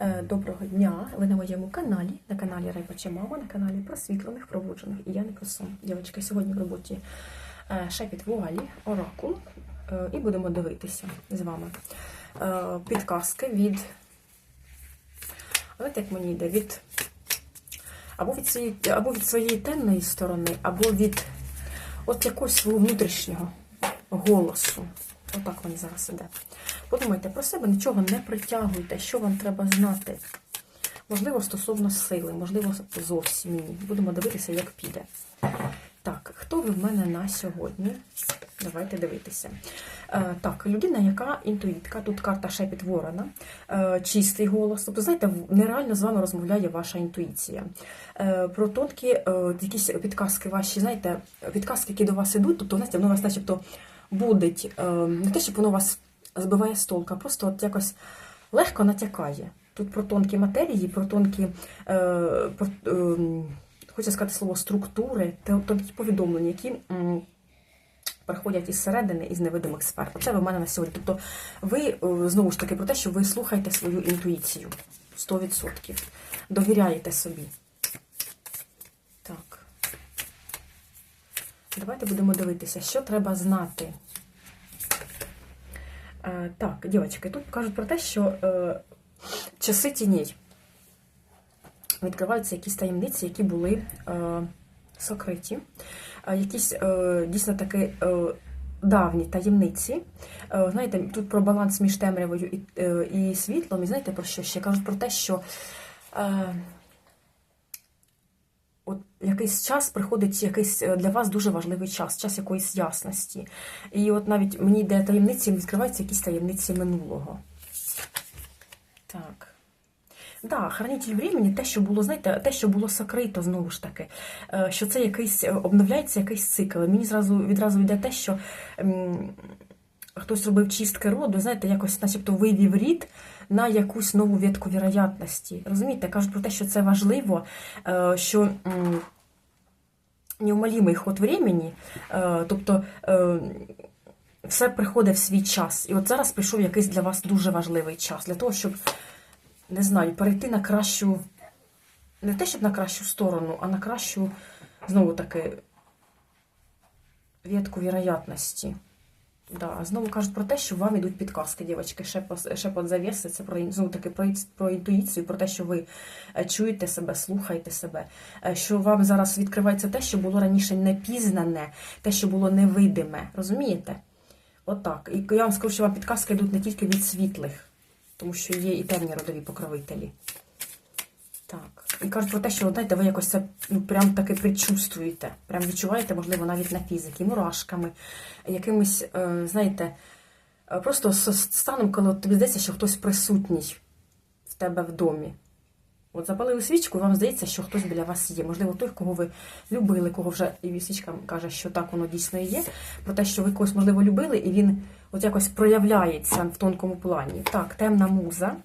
Е, Доброго дня! Ви на моєму каналі, на каналі Райпача Мама, на каналі просвітлених, пробуджених і я не про сон. Дівчатки, сьогодні в роботі е, шепіт вуалі, оракул. Е, І будемо дивитися з вами підказки від. Знаєте, як мені йде? Від або від своєї, або від своєї темної сторони, або від от якогось свого внутрішнього голосу. Отак він зараз іде. Подумайте про себе, нічого не притягуйте, що вам треба знати. Можливо, стосовно сили, можливо, зовсім ні. Будемо дивитися, як піде. Так, хто ви в мене на сьогодні? Давайте дивитися. Е, так, людина, яка інтуїтка, тут карта шепіт ворона, е, чистий голос. Тобто, знаєте, нереально з вами розмовляє ваша інтуїція. Е, про тонкі е, якісь підказки ваші, знаєте, підказки, які до вас ідуть, тобто, знаєте, воно вас начебто будить. Е, не те, щоб воно вас збиває з толку, а просто от якось легко натякає. Тут про тонкі матерії, про тонкі, е, про, е, хочу сказати слово структури, тонкі повідомлення, які м, приходять із середини, із невидимих сфер. Оце в мене на сьогодні. Тобто ви е, знову ж таки про те, що ви слухаєте свою інтуїцію 100%. Довіряєте собі. Так. Давайте будемо дивитися, що треба знати. Е, так, дівчатки, тут кажуть про те, що е, часи тіней. Відкриваються якісь таємниці, які були е, сокриті, якісь е, дійсно таки е, давні таємниці. Е, знаєте, тут про баланс між темрявою і, е, і світлом. І знаєте про що ще? Кажуть про те, що е, якийсь час приходить якийсь е, для вас дуже важливий час, час якоїсь ясності. І от навіть мені йде таємниці, відкриваються якісь таємниці минулого. Так. Да, хранитель времени, те, що було, знаєте, те, що було сокрито, знову ж таки, е, що це якийсь е, обновляється якийсь цикл. Мені зразу відразу йде те, що м, хтось робив чистки роду, знаєте, якось, начебто, вивів рід на якусь нову ветку віроятності. Розумієте, кажуть про те, що це важливо, е, що. м, Неумолимий ход времени, е, тобто е, все приходить в свій час. І от зараз прийшов якийсь для вас дуже важливий час для того, щоб не знаю, перейти на кращу, не те, щоб на кращу сторону, а на кращу, знову таки, ветку віроятності. Да, знову кажуть про те, що вам ідуть підказки, дівчатки, шепот, шепот завіси, це про, знову таки про, про інтуїцію, про те, що ви е, чуєте себе, слухаєте себе, е, що вам зараз відкривається те, що було раніше не пізнане, те, що було невидиме. Розумієте? Отак. І я вам скажу, що вам підказки йдуть не тільки від світлих, тому що є і темні родові покровителі. І кажуть про те, що знаєте, ви якось це ну, прям таки предчувствуєте. Прям відчуваєте, можливо, навіть на фізиці, мурашками, якимось, е, знаєте, е, просто станом, коли тобі здається, що хтось присутній в тебе в домі. От запалили свічку, і вам здається, що хтось біля вас є. Можливо, той, кого ви любили, кого вже і свічка каже, що так воно дійсно і є. Про те, що ви когось, можливо, любили, і він от якось проявляється в тонкому плані. Так, темна муза.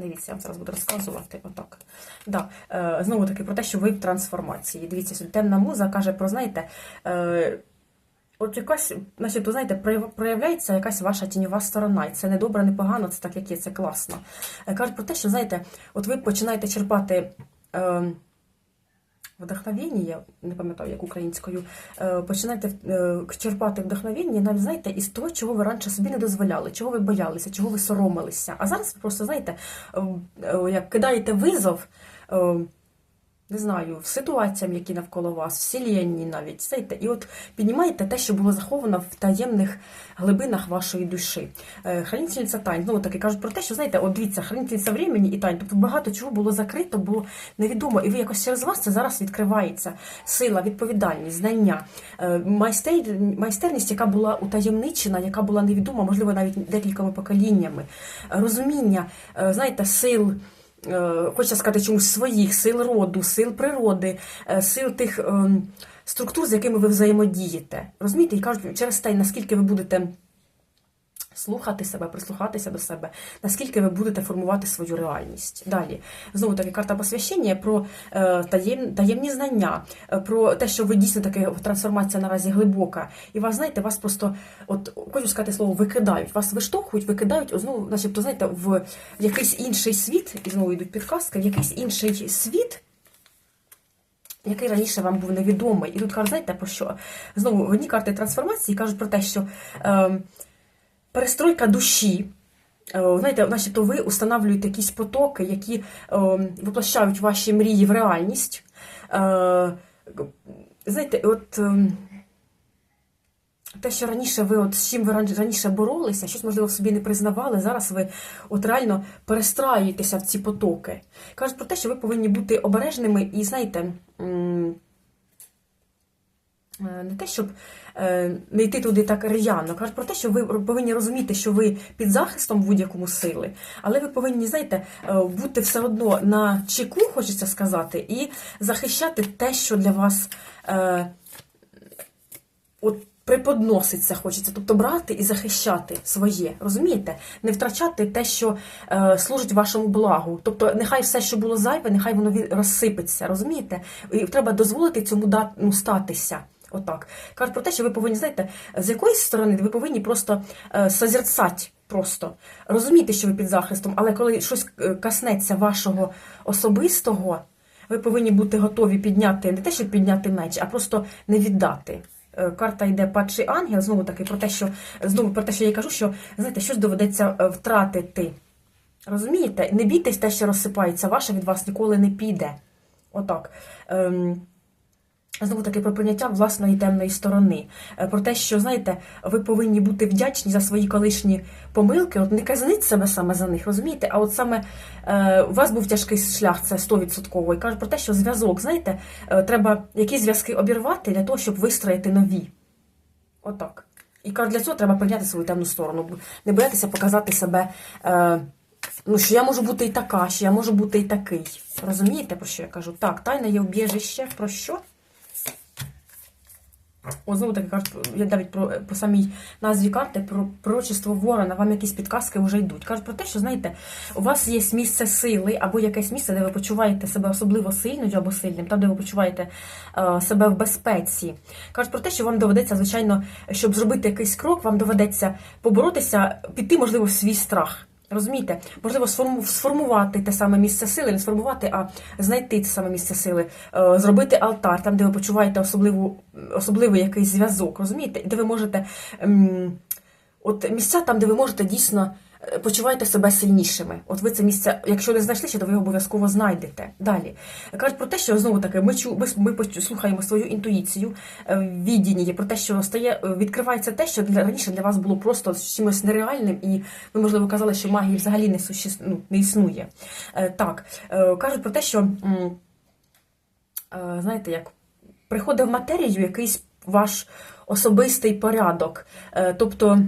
Дивіться, я вам зараз буду розказувати. Отак. Да. Е, знову таки про те, що ви в трансформації. Дивіться, темна муза каже про, знаєте, е, от якась, значить, ви знаєте, проявляється якась ваша тіньова сторона. І це не добре, не погано, це так, як є, це класно. Е, кажуть про те, що, знаєте, от ви починаєте черпати. Е, Вдохновення, я не пам'ятаю, як українською, починайте починаєте е, черпати вдохновення, навіть знаєте, із того, чого ви раніше собі не дозволяли, чого ви боялися, чого ви соромилися. А зараз просто знаєте, е, е, як кидаєте визов, е, не знаю, в ситуаціям, які навколо вас, вселенні навіть, знаєте, і от піднімаєте те, що було заховано в таємних глибинах вашої душі. Е, Хранительниця тайн, знову таки кажуть про те, що знаєте, от дивіться, хранительниця времени і тайн, тобто багато чого було закрито, було невідомо, і ви якось через вас це зараз відкривається. Сила, відповідальність, знання, е, майстер, майстерність, яка була утаємничена, яка була невідома, можливо, навіть декількома поколіннями, розуміння, е, знаєте, сил. Е, Хочеться сказати чомусь своїх сил роду, сил природи, е, сил тих ем, структур, з якими ви взаємодієте. Розумієте, і кажуть, через те, наскільки ви будете Слухати себе, прислухатися до себе, наскільки ви будете формувати свою реальність. Далі, знову таки, карта посвящення про е, таєм, таємні знання, е, про те, що ви дійсно таки трансформація наразі глибока. І вас, знаєте, вас просто, от хочу сказати слово, викидають, вас виштовхують, викидають, знову, начебто, знаєте, в якийсь інший світ, і знову йдуть підказки, в якийсь інший світ. Який раніше вам був невідомий. І тут кажуть, знаєте, про що? Знову в одній карти трансформації кажуть про те, що е, перестройка душі. Е, Знаєте, начебто ви установлюєте якісь потоки, які е, воплощають ваші мрії в реальність. Е, знаєте, от те, що раніше ви, от з чим ви раніше боролися, щось, можливо, собі не признавали, зараз ви от реально перестраюєтеся в ці потоки. Кажуть про те, що ви повинні бути обережними і, знаєте, не те, щоб е, не йти туди так р'яно, кажуть про те, що ви повинні розуміти, що ви під захистом будь-якому сили, але ви повинні, знаєте, е, бути все одно на чеку, хочеться сказати, і захищати те, що для вас е, от преподноситься, хочеться, тобто брати і захищати своє, розумієте? Не втрачати те, що е, служить вашому благу. Тобто, нехай все, що було зайве, нехай воно розсипеться, розумієте? І треба дозволити цьому да- ну, статися. Отак. Кажуть про те, що ви повинні, знаєте, з якоїсь сторони ви повинні просто е, созерцати, просто розуміти, що ви під захистом, але коли щось е, коснеться вашого особистого, ви повинні бути готові підняти, не те, щоб підняти меч, а просто не віддати. Е, Карта йде падший ангел, знову таки про те, що знову про те, що я кажу, що знаєте, щось доведеться втратити. Розумієте? Не бійтесь те, що розсипається, ваше від вас ніколи не піде. Отак. Ем, Знову таки про прийняття власної темної сторони. Е, Про те, що, знаєте, ви повинні бути вдячні за свої колишні помилки, от не казніть себе саме за них, розумієте? А от саме е, у вас був тяжкий шлях, це 100%. І кажуть про те, що зв'язок, знаєте, е, треба якісь зв'язки обірвати для того, щоб вистроїти нові. Отак. І кажуть, для цього треба прийняти свою темну сторону, не боятися показати себе. Е, Ну, що я можу бути і така, що я можу бути і такий. Розумієте, про що я кажу? Так, тайна є убіжище. Про що? О, знову таки кажуть, я навіть про, по самій назві карти про пророчество ворона, вам якісь підказки вже йдуть. Кажуть про те, що знаєте, у вас є місце сили або якесь місце, де ви почуваєте себе особливо сильною або сильним, там, де ви почуваєте е, себе в безпеці. Кажуть про те, що вам доведеться, звичайно, щоб зробити якийсь крок, вам доведеться поборотися, піти, можливо, в свій страх. Розумієте, можливо, сформувати те саме місце сили, не сформувати, а знайти те саме місце сили, е, зробити алтар, там, де ви почуваєте особливу, особливий якийсь зв'язок, розумієте? Де ви можете. ем, От місця там, де ви можете дійсно е, почуваєте себе сильнішими. От ви це місце, якщо не знайшли ще, то ви його обов'язково знайдете. Далі. Кажуть про те, що знову таки ми, чу, ми, ми слухаємо свою інтуїцію, е, віддіння, про те, що стає, е, відкривається те, що для, раніше для вас було просто чимось нереальним, і ви, можливо, казали, що магії взагалі не, ну, не існує. Так, кажуть про те, що, знаєте, як приходить в матерію якийсь ваш особистий порядок. Тобто,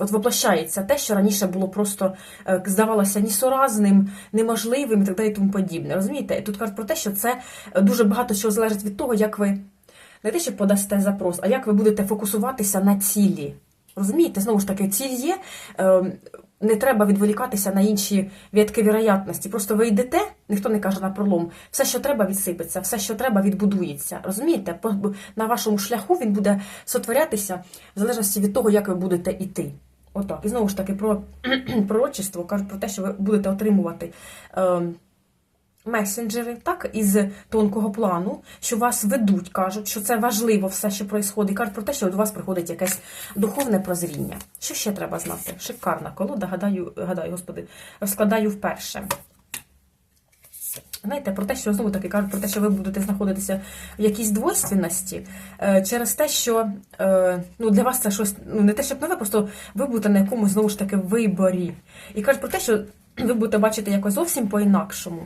от воплощається те, що раніше було просто е, здавалося несуразним, неможливим і так далі і тому подібне. Розумієте? Тут кажуть про те, що це е, дуже багато чого залежить від того, як ви не те, що подасте запрос, а як ви будете фокусуватися на цілі. Розумієте, знову ж таки, ціль є. е, Не треба відволікатися на інші вітки віроятності. Просто ви йдете, ніхто не каже на пролом. Все, що треба, відсипеться, все, що треба, відбудується. Розумієте? На вашому шляху він буде сотворятися в залежності від того, як ви будете йти. Отак. І знову ж таки, про пророчество кажуть про те, що ви будете отримувати. Е, месенджери, так, із тонкого плану, що вас ведуть, кажуть, що це важливо все, що відбувається, кажуть про те, що до вас приходить якесь духовне прозріння. Що ще треба знати? Шикарна колода, гадаю, гадаю, господи, складаю вперше. Знаєте, про те, що знову таки кажуть, про те, що ви будете знаходитися в якійсь двойственності, е, через те, що е, ну, для вас це щось, ну не те, щоб нове, просто ви будете на якомусь знову ж таки виборі. І кажуть про те, що ви будете бачити якось зовсім по-інакшому.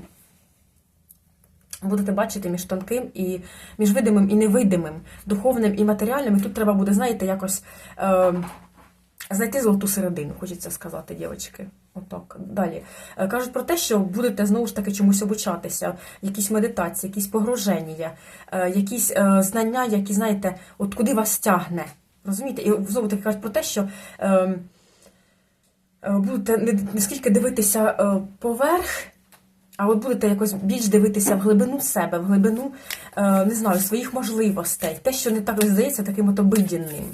Будете бачити між тонким і між видимим і невидимим, духовним і матеріальним. І тут треба буде, знаєте, якось е, знайти золоту середину, хочеться сказати, дівчатки. Отак. Далі. Е, Кажуть про те, що будете знову ж таки чомусь обучатися, якісь медитації, якісь погруження, е, якісь е, знання, які, знаєте, от куди вас тягне. Розумієте? І знову таки кажуть про те, що. Е, е, будете не, не скільки дивитися поверх, а от будете якось більш дивитися в глибину себе, в глибину, не знаю, своїх можливостей, те, що не так здається таким от обидінним.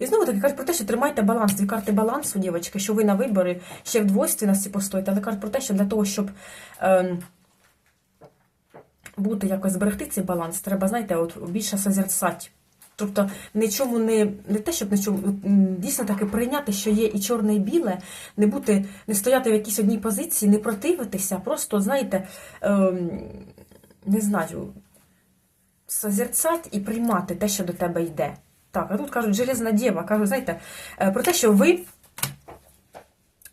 І знову таки кажуть про те, що тримайте баланс, дві карти балансу, дівчатки, що ви на вибори ще в двойственності постоїте, але кажуть про те, що для того, щоб. Е, бути якось зберегти цей баланс, треба, знаєте, от більше созерцати. Тобто нічому не, не те, щоб нічому, дійсно таки прийняти, що є і чорне, і біле, не бути, не стояти в якійсь одній позиції, не противитися, просто, знаєте, ем, не знаю, созерцати і приймати те, що до тебе йде. Так, а тут кажуть, железна дєва, кажуть, знаєте, е, про те, що ви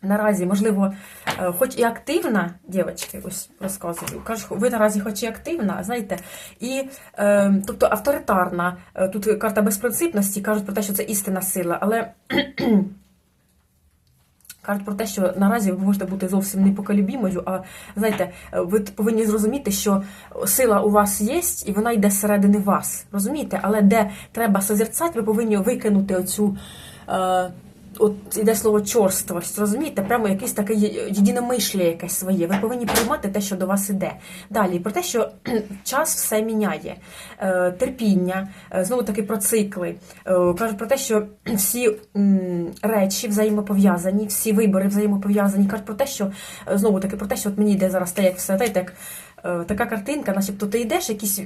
наразі, можливо, е, хоч і активна, дівчатки, ось розказую, кажу, ви наразі хоч і активна, знаєте, і е, тобто авторитарна, тут карта безпринципності, кажуть про те, що це істинна сила, але кажуть про те, що наразі ви можете бути зовсім непоколюбімою, а знаєте, ви повинні зрозуміти, що сила у вас є, і вона йде зсередини вас. Розумієте? Але де треба созерцати, ви повинні викинути оцю. Е, От іде слово чорствость, розумієте? Прямо якесь таке є- єдиномишлля якесь своє. Ви повинні приймати те, що до вас іде. Далі про те, що час все міняє, Е, терпіння, е, знову таки про цикли. Е, Кажуть про те, що всі речі взаємопов'язані, всі вибори взаємопов'язані. Кажуть про те, що знову таки про те, що от мені йде зараз те, як все знаєте, як така картинка, начебто ти йдеш, якісь.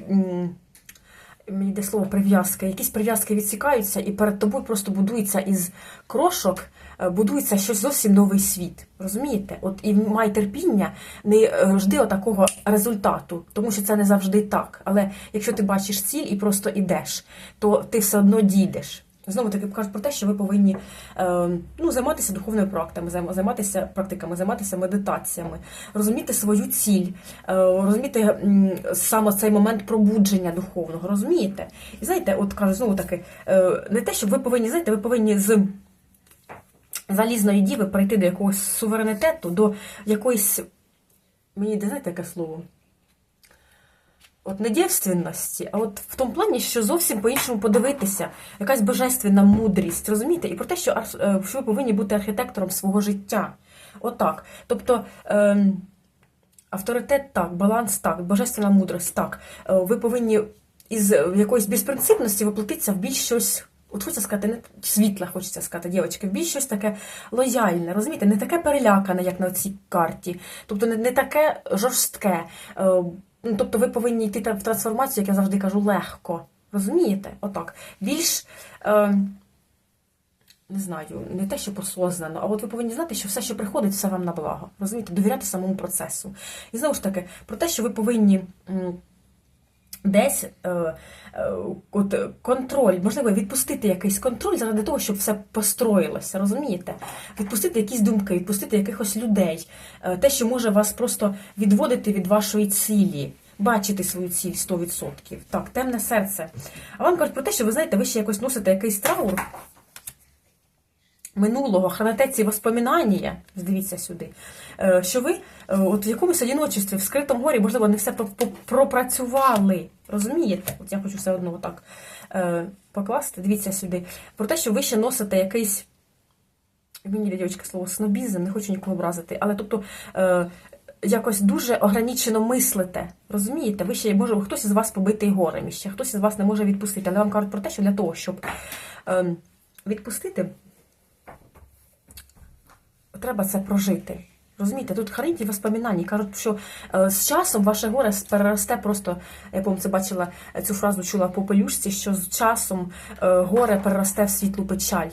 Мені йде слово прив'язка. Якісь прив'язки відсікаються, і перед тобою просто будується із крошок, е, будується щось зовсім новий світ. Розумієте? От і май терпіння, не жди отакого результату, тому що це не завжди так. Але якщо ти бачиш ціль і просто йдеш, то ти все одно дійдеш. Знову таки кажуть про те, що ви повинні е, ну, займатися духовними практиками, займатися практиками, займатися медитаціями, розуміти свою ціль, е, розуміти саме цей момент пробудження духовного, розумієте? І знаєте, от кажуть, знову таки, е, не те, щоб ви повинні, знаєте, ви повинні з залізної діви прийти до якогось суверенітету, до якоїсь, мені йде, знаєте, яке слово? От не дівственності, а от в тому плані, що зовсім по-іншому подивитися, якась божественна мудрість, розумієте? І про те, що, е, що ви повинні бути архітектором свого життя. Отак. Тобто ем, авторитет так, баланс так, божественна мудрість так. Е, Ви повинні із якоїсь безпринципності воплотитися в більш щось. От хочеться сказати, не світле, хочеться сказати, дівчатки, більш щось таке лояльне, розумієте, не таке перелякане, як на цій карті. Тобто не, не таке жорстке. Ну, тобто ви повинні йти в трансформацію, як я завжди кажу, легко. Розумієте? Отак. Більш. Е, не знаю, не те, що посознано, а от ви повинні знати, що все, що приходить, все вам на благо. Розумієте, довіряти самому процесу. І знову ж таки, про те, що ви повинні. Десь е, е, от, контроль, можливо, відпустити якийсь контроль заради того, щоб все построїлося, розумієте? Відпустити якісь думки, відпустити якихось людей, е, те, що може вас просто відводити від вашої цілі, бачити свою ціль 100%. Так, темне серце. А вам кажуть про те, що ви знаєте, ви ще якось носите якийсь траур минулого, храните ці воспоминання, дивіться сюди, е, що ви е, от в якомусь одиночестві, в скритому горі, можливо, не все про- про- пропрацювали. Розумієте? От я хочу все одно так е, покласти, дивіться сюди. Про те, що ви ще носите якийсь. Мені дівчатка, слово снобізм, не хочу нікого образити, але тобто. Якось дуже ограничено мислите. Розумієте? Ви ще може хтось із вас побитий горем, ще хтось із вас не може відпустити. Але вам кажуть про те, що для того, щоб ем, відпустити, треба це прожити. Розумієте, тут храните воспоминання. Кажуть, що е, з часом ваше горе переросте просто, я помню, це бачила цю фразу, чула по пелюшці, що з часом е, горе переросте в світлу печаль.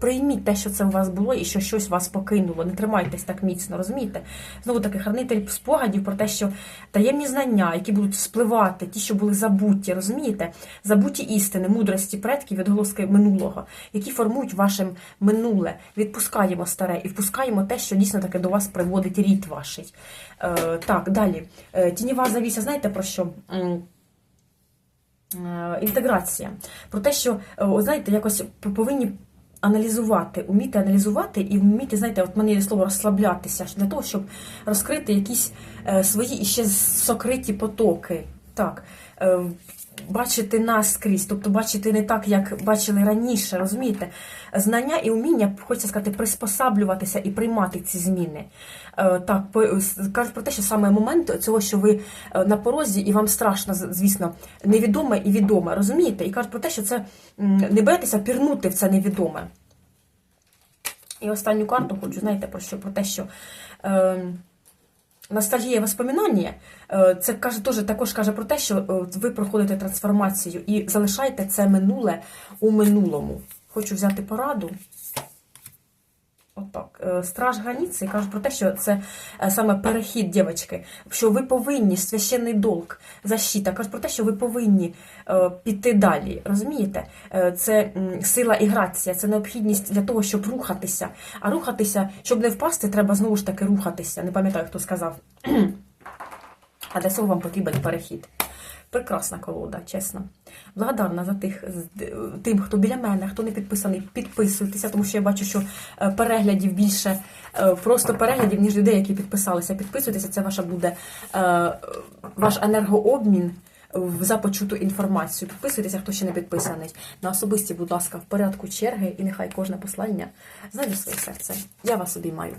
Прийміть те, що це у вас було, і що щось вас покинуло. Не тримайтесь так міцно, розумієте? Знову таки, хранитель спогадів про те, що таємні знання, які будуть спливати, ті, що були забуті, розумієте? Забуті істини, мудрості предків, відголоски минулого, які формують ваше минуле. Відпускаємо старе і впускаємо те, що дійсно таки до вас приводить рід ваш. Е, так, далі. Е, тіньова завіса, знаєте про що? Е, Інтеграція. Про те, що, е, знаєте, якось повинні аналізувати, уміти аналізувати і вміти, знаєте, от мене є слово розслаблятися для того, щоб розкрити якісь е, свої іще сокриті потоки. Так. Бачити наскрізь, тобто бачити не так, як бачили раніше, розумієте? Знання і уміння, хочеться сказати, приспосаблюватися і приймати ці зміни. Е, Так, кажуть про те, що саме момент цього, що ви е, на порозі і вам страшно, звісно, невідоме і відоме, розумієте? І кажуть про те, що це не боятися пірнути в це невідоме. І останню карту хочу, знаєте, про що? Про те, що. Е, Ностальгія воспоминання, е, це каже теж також каже про те, що е, ви проходите трансформацію і залишаєте це минуле у минулому. Хочу взяти пораду. Отак. Е, Страж границі кажуть про те, що це е, саме перехід, дівчатки, що ви повинні, священний долг, защита, кажуть про те, що ви повинні е, піти далі. Розумієте? Це сила і грація, це необхідність для того, щоб рухатися. А рухатися, щоб не впасти, треба знову ж таки рухатися. Не пам'ятаю, хто сказав. А для цього вам потрібен перехід. Прекрасна колода, чесно. Благодарна за тих тим, хто біля мене, хто не підписаний, підписуйтеся, тому що я бачу, що е, переглядів більше, е, просто переглядів, ніж людей, які підписалися. Підписуйтеся, це ваша буде е, ваш енергообмін в започуту інформацію. Підписуйтеся, хто ще не підписаний. На особисті, будь ласка, в порядку черги, і нехай кожне послання знайде своє серце. Я вас обіймаю.